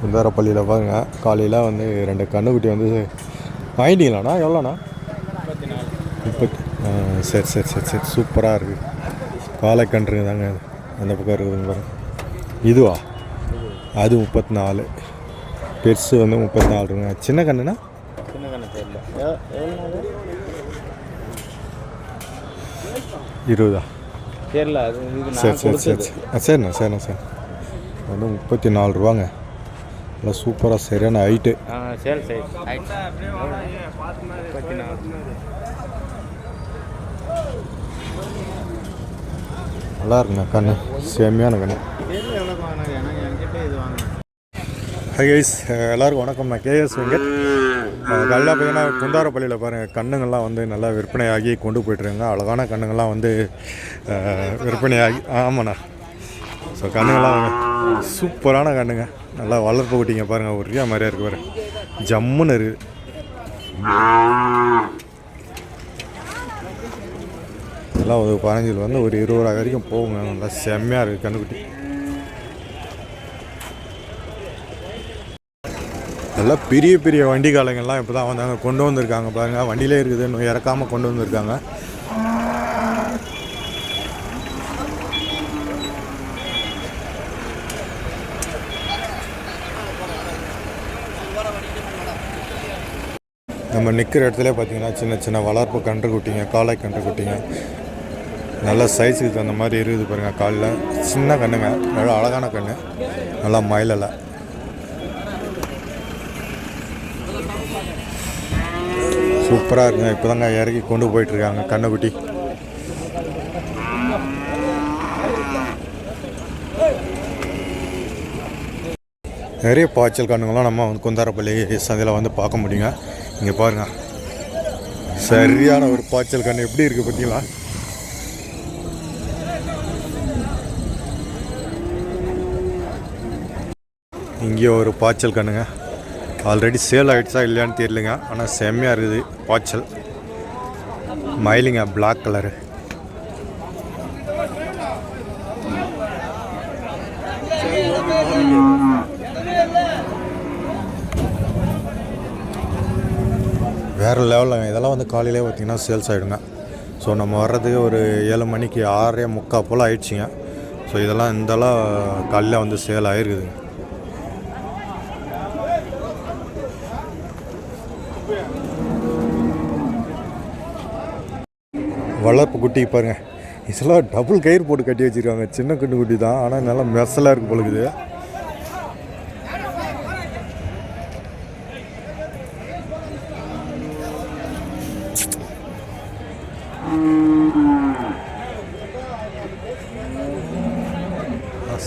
குந்தாரப்பள்ளியில் பாருங்க. காலையில் வந்து ரெண்டு கண்ணுக்குட்டி வந்து வாங்கிட்டீங்களாண்ணா? எவ்வளோண்ணா? முப்பத்தி ஆ, சரி சரி சரி சரி. சூப்பராக இருக்குது காளைக்கன்றுங்க தாங்க அந்த பக்கம் இருக்குதுங்க பாருங்க. இதுவா? அது முப்பத்தி நாலு பெருசு வந்து முப்பத்தி சின்ன கண்ணுனா சின்ன கண்ணு தெரியல. எவ்வளோ நாள் இருபதா? தெரியல சரி சரி சரி சரிண்ணா சரிண்ணா சரி வந்து முப்பத்தி நாலு ரூபாங்க. நல்லா சூப்பராக சரியான ஹைட்டு சேல் சைஸ் நல்லா இருக்குண்ணா கண்ணு செம்மையான கண்ணு ஹை கைஸ் எல்லாருக்கும் வணக்கம் நான் கேஎஸ் வெங்கட் நல்லா பார்த்தீங்கன்னா குந்தாரப்பள்ளியில் பாருங்கள் கண்ணுங்கள்லாம் வந்து நல்லா விற்பனையாகி கொண்டு போயிட்டுருங்க அழகான கண்ணுங்கள்லாம் வந்து விற்பனையாகி ஆமாண்ணா. ஸோ கண்ணுங்கள்லாம் சூப்பரான கண்ணுங்க. நல்லா வளர்ப்பு குட்டிங்க பாருங்கள் ஒரே மாதிரியா இருக்கு பாருங்க. ஜம்முன்னு இருக்குது எல்லாம் ஒரு பதினஞ்சில் வந்து ஒரு இருபது ரூபா வரைக்கும் போகுங்க. நல்லா செம்மையாக இருக்குது கண்ணுக்குட்டி. நல்லா பெரிய பெரிய வண்டி காலங்கள்லாம் இப்போ தான் வந்தாங்க. கொண்டு வந்திருக்காங்க பாருங்க. வண்டியிலே இருக்குது. இன்னும் இறக்காமல் கொண்டு வந்திருக்காங்க. நம்ம நிற்கிற இடத்துல பார்த்தீங்கன்னா சின்ன சின்ன வளர்ப்பு கன்று குட்டிங்க காளை கன்று குட்டிங்க. நல்லா சைஸுக்கு தகுந்த மாதிரி இருக்குது பாருங்கள் காலில். சின்ன கண்ணுங்க நல்லா அழகான கண்ணு. நல்லா மயிலலை. சூப்பராக இருக்குங்க. இப்போ தாங்க இறக்கி கொண்டு போயிட்டுருக்காங்க கண்ணுக்குட்டி நிறைய பாய்ச்சல் கண்ணுங்களாம் நம்ம வந்து குந்தாரப்பள்ளி சந்தையில் வந்து பார்க்க முடியுங்க. இங்கே பாருங்க. சரியான ஒரு பாய்ச்சல் கண்ணு. எப்படி இருக்குது பார்த்தீங்களா? இங்கே ஒரு பாய்ச்சல் கண்ணுங்க. ஆல்ரெடி சேல் ஆகிடுச்சா இல்லையான்னு தெரியலங்க. ஆனால் செம்மையாக இருக்குது பாய்ச்சல். மயிலுங்க பிளாக் கலரு வேறு லெவலில் இதெல்லாம் வந்து காலையிலே பார்த்தீங்கன்னா சேல்ஸ் ஆகிடுங்க ஸோ நம்ம வர்றதுக்கு ஒரு ஏழு மணிக்கு ஆறே முக்கால் போல் ஆயிடுச்சுங்க. ஸோ இதெல்லாம் இந்தெல்லாம் காலையில் வந்து சேல் ஆகிருக்குதுங்க வளர்ப்பு குட்டி பாருங்க. இதெல்லாம் டபுள் கயிறு போட்டு கட்டி வச்சுருக்காங்க. சின்ன குண்டு குட்டி தான். ஆனால் நல்லா மெசலாக இருக்கு பொழுது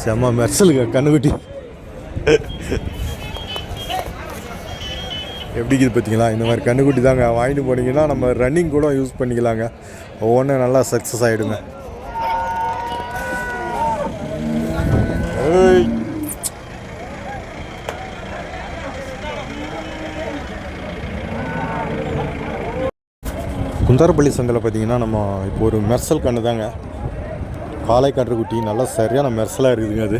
செம்ம மெர்சலுங்க கண்ணுக்குட்டி. எப்படி பார்த்தீங்களா? இந்த மாதிரி கண்ணுக்குட்டி தாங்க. வாங்கிட்டு போனீங்கன்னா நம்ம ரன்னிங் கூட யூஸ் பண்ணிக்கலாங்க. ஒவ்வொன்றும் நல்லா சக்ஸஸ் ஆகிடுங்க குந்தாரப்பள்ளி சந்தையில் பார்த்தீங்கன்னா நம்ம இப்போ ஒரு மெர்சல் கண்ணு தாங்க காலை கன்றுக்குட்டி நல்லா சரியான மெர்சலாக இருக்குதுங்க அது.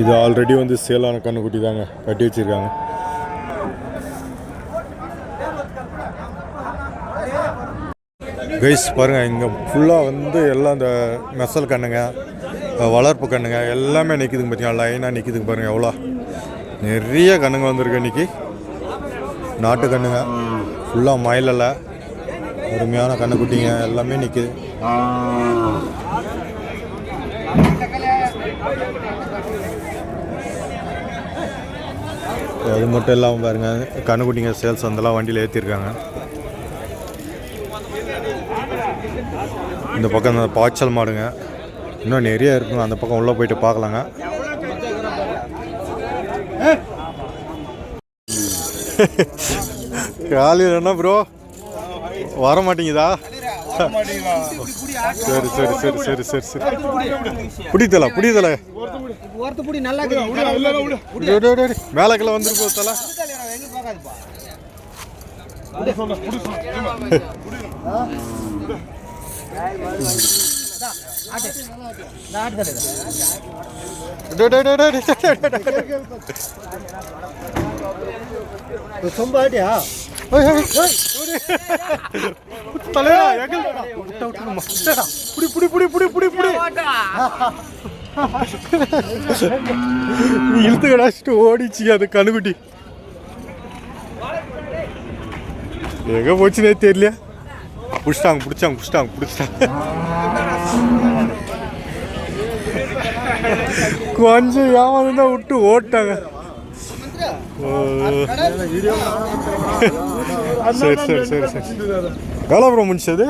இது ஆல்ரெடி வந்து சேலான கண்ணுக்குட்டி தாங்க கட்டி வச்சிருக்காங்க. கைஸ் பாருங்கள் இங்கே ஃபுல்லாக வந்து எல்லாம் இந்த மெசல் கண்ணுங்க வளர்ப்பு கண்ணுங்க எல்லாமே நிற்கிதுங்க பார்த்தீங்களா லைனாக நிற்கிதுங்க பாருங்கள் எவ்வளோ. நிறைய கண்ணுங்க வந்திருக்கு இன்னைக்கு. நாட்டு கண்ணுங்க. ஃபுல்லாக மயிலலை. அருமையான கண்ணுக்குட்டிங்க. எல்லாமே நிற்குது அது மட்டும் இல்லாமல் பாருங்க கண்ணுக்குட்டிங்க சேல்ஸ் வந்தெல்லாம் வண்டியில் ஏற்றிருக்காங்க இந்த பக்கம் இந்த பாய்ச்சல் மாடுங்க. இன்னும் நிறைய இருக்குங்க. அந்த பக்கம் உள்ளே போயிட்டு பார்க்கலாங்க. காலி என்ன ப்ரோ வர மாட்டேங்குதா சரி சரி சரி சரி சரி சரி. பிடித்தல பிடித்தல. ஒருத்தப்படி டே இருக்குது மேலே கிளை வந்துருக்கு டே தலை டேய், டேய், டேய், டேய், டேய், டேய், டேய். சொம்பாட்டியா. தலைவா, எங்கடா? விட்டா, விட்டுருமா. புடி, புடி, புடி, புடி, புடி, புடி. இழுத்து கடாச்சிட்டு ஓடிச்சு அது கணுக்குட்டி எங்க போச்சுனே தெரியல பிடிச்சிட்டாங்க பிடிச்சாங்க பிடிச்சிட்டாங்க பிடிச்சிட்டாங்க கொஞ்சம் ஏமாந்து விட்டு ஓட்டாங்க. சரி சரி சரி சரி. எவ்வளோ ப்ரோ முடிச்சது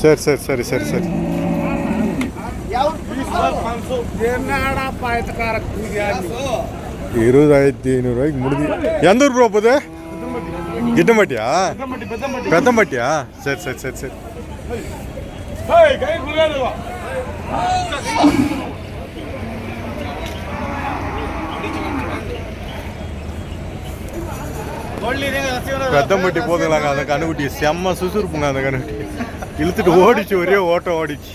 சரி சரி சரி சரி. சரி இருபதாயிரத்தி ஐநூறுரூவாய்க்கு முடிஞ்சு. எந்த ஊர் ப்ரோ போகுது கிட்டம்பட்டியா? பெத்தம்பட்டியா? சரி சரி சரி சரி. பெத்தம்பட்டி போதுங்களாங்க அந்த கண்ணுக்குட்டி. செம்ம சுசுறுப்புங்க அந்த கண்ணுக்குட்டி. இழுத்துட்டு ஓடிச்சு ஒரே ஓட்டம் ஓடிச்சு.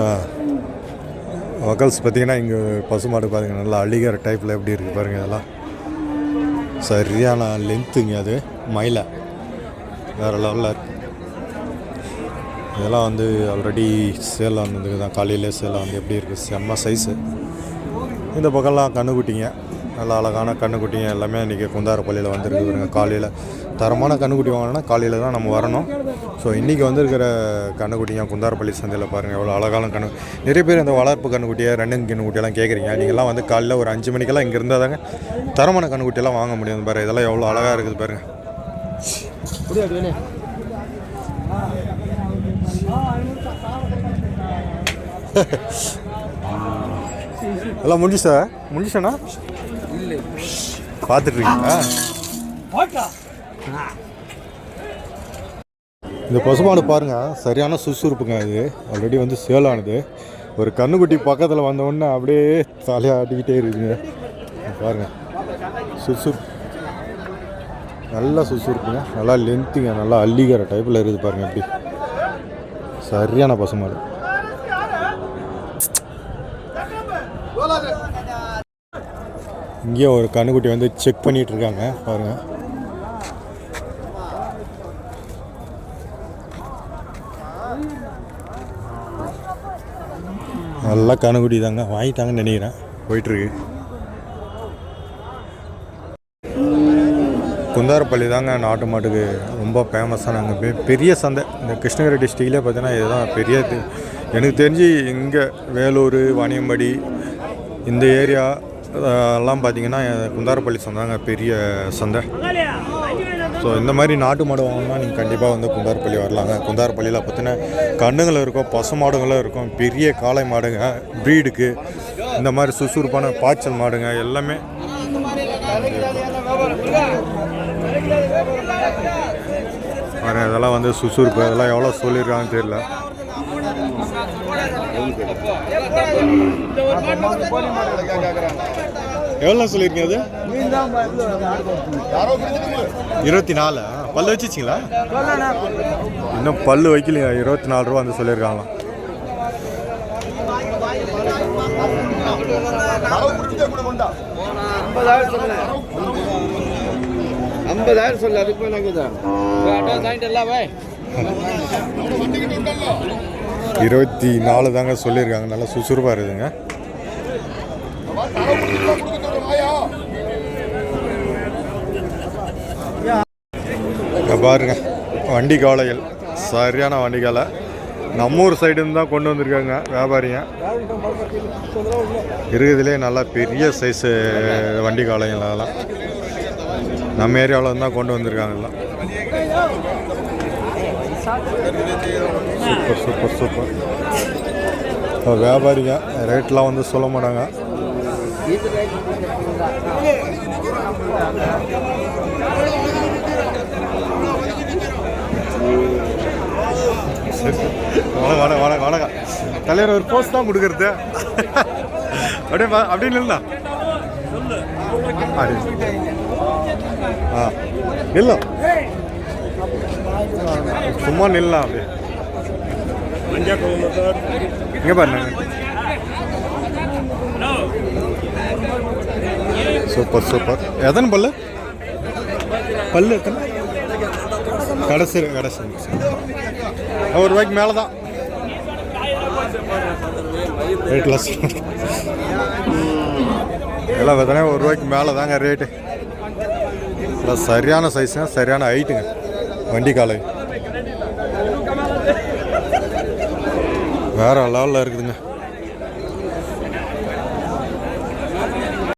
ஆ. வக்கல்ஸ் பார்த்தீங்கன்னா இங்கே பசுமாடு பாருங்க நல்லா அழிகிற டைப்பில் எப்படி இருக்குது பாருங்கள் இதெல்லாம். சரியான லென்த்துங்க அது மயிலை. வேறு லெவலில் இதெல்லாம் வந்து ஆல்ரெடி சேல் வந்ததுக்கு தான் காலையிலே சேல் வந்து எப்படி இருக்குது செம்ம சைஸு இந்த பக்கம்லாம் கண்ணுக்குட்டிங்க. நல்ல அழகான கண்ணுக்குட்டிங்க எல்லாமே இன்றைக்கி குந்தாரப்பள்ளியில் வந்துருக்கு பாருங்க காலையில். தரமான கண்ணுக்குட்டி வாங்கினா காலையில் தான் நம்ம வரணும். ஸோ இன்றைக்கி வந்திருக்கிற கண்ணுக்குட்டிங்க குந்தாரப்பள்ளி சந்தையில் பாருங்கள் எவ்வளோ அழகான கண்ணு. நிறைய பேர் இந்த வளர்ப்பு கண்ணுக்குட்டியை ரெண்டு கண்ணுக்குட்டியெல்லாம் கேட்குறீங்க. நீங்கள்லாம் வந்து காலையில் ஒரு அஞ்சு மணிக்கெல்லாம் இங்கே இருந்தால் தாங்க தரமான கண்ணுக்குட்டியெல்லாம் வாங்க முடியும் பாரு இதெல்லாம் எவ்வளோ அழகாக இருக்குது பாருங்கள் எல்லாம் முடிஞ்சுச்சா? முடிஞ்சுச்சாண்ணா? பார்த்துட்ருக்கீங்களா இந்த பசுமாடு பாருங்க சரியான சுறுசுறுப்புங்க இது ஆல்ரெடி வந்து சேல் ஆனது ஒரு கண்ணுக்குட்டி பக்கத்தில் வந்த உடனே அப்படியே தலையை ஆட்டிக்கிட்டே இருக்குதுங்க. இங்க பாருங்க. சுறுசுறுப்பு. நல்லா சுறுசுறுப்புங்க. நல்லா லென்த்துங்க நல்லா அள்ளிக்கிற டைப்பில் இருக்குது பாருங்க எப்படி சரியான பசுமாடு. இங்கேயும் ஒரு கண்ணுக்குட்டி வந்து செக் பண்ணிட்டு இருக்காங்க பாருங்க. நல்லா கண்ணுக்குட்டி தாங்க வாங்கிட்டாங்கன்னு நினைக்கிறேன். போயிட்டுருக்கு குந்தாரப்பள்ளி தாங்க நாட்டு மாட்டுக்கு ரொம்ப ஃபேமஸான அங்கே பெரிய சந்தை. இந்த கிருஷ்ணகிரி டிஸ்ட்ரிக்ட்லேயே பார்த்தீங்கன்னா இதுதான் பெரிய எனக்கு தெரிஞ்சு இங்கே வேலூர் வாணியம்பாடி இந்த ஏரியா எல்லாம் பார்த்தீங்கன்னா குந்தாரப்பள்ளி சந்தைங்க பெரிய சந்தை. ஸோ இந்த மாதிரி நாட்டு மாடு வாங்கினா நீங்கள் கண்டிப்பாக வந்து குந்தாரப்பள்ளி வரலாங்க. குந்தாரப்பள்ளியில் பார்த்தீங்கன்னா கண்ணுங்களும் இருக்கும் பசு மாடுங்களும் இருக்கும் பெரிய காளை மாடுங்க ப்ரீடுக்கு இந்த மாதிரி சுறுசுறுப்பான பாய்ச்சல் மாடுங்க எல்லாமே. வேறு இதெல்லாம் வந்து சுசுறுப்பு அதெல்லாம் எவ்வளோ சொல்லியிருக்காங்கன்னு தெரியல. எவ்வளோ சொல்லியிருக்கீங்க அது? இருபத்தி நாலு பல்லு வச்சுச்சிங்களா இன்னும் பல்லு வைக்கலையா? இருபத்தி நாலு ரூபா வந்து சொல்லியிருக்காங்களா ஐம்பதாயிரம் சொல்லு அதுக்கு மேலே இருக்குதான் எல்லாம் இருபத்தி நாலு தாங்க சொல்லியிருக்காங்க. நல்லா சுறுசுறுப்பாக இருக்குதுங்க. பாருங்க வண்டி காளைகள். சரியான வண்டி காலை நம்ம ஊர் சைடுன்னு தான் கொண்டு வந்திருக்காங்க வியாபாரிங்க. இருக்கிறதுலே நல்லா பெரிய சைஸு வண்டி காளைகள் அதெல்லாம் நம்ம ஏரியாவில் தான் கொண்டு வந்திருக்காங்கலாம் சூப்பர் சூப்பர் சூப்பர். இப்போ வியாபாரிங்க ரேட்லாம் வந்து சொல்ல மாட்டாங்க. சரி. வணக்கம் வணக்கம் வணக்கம் தலைவர் ஒரு போஸ்ட் தான் கொடுக்கறது. அப்படியே வா- அப்படியே நில்லா ஆ இல்லை சும்மா நில்லாம் அப்படியே. இங்கே பாருங்க சூப்பர் சூப்பர். எத்தனை பல்லு? பல்லு எத்தனை? கடைசி கடைசி ஒரு ரூபாய்க்கு மேலே தான் ரேட் லஸ் எல்லாம் பார்த்தோன்னா ஒரு ரூபாய்க்கு மேலே தாங்க ரேட்டு இல்லை சரியான சைஸுங்க சரியான ஹைட்டுங்க வண்டி காலை. வேற லெவலில் இருக்குதுங்க.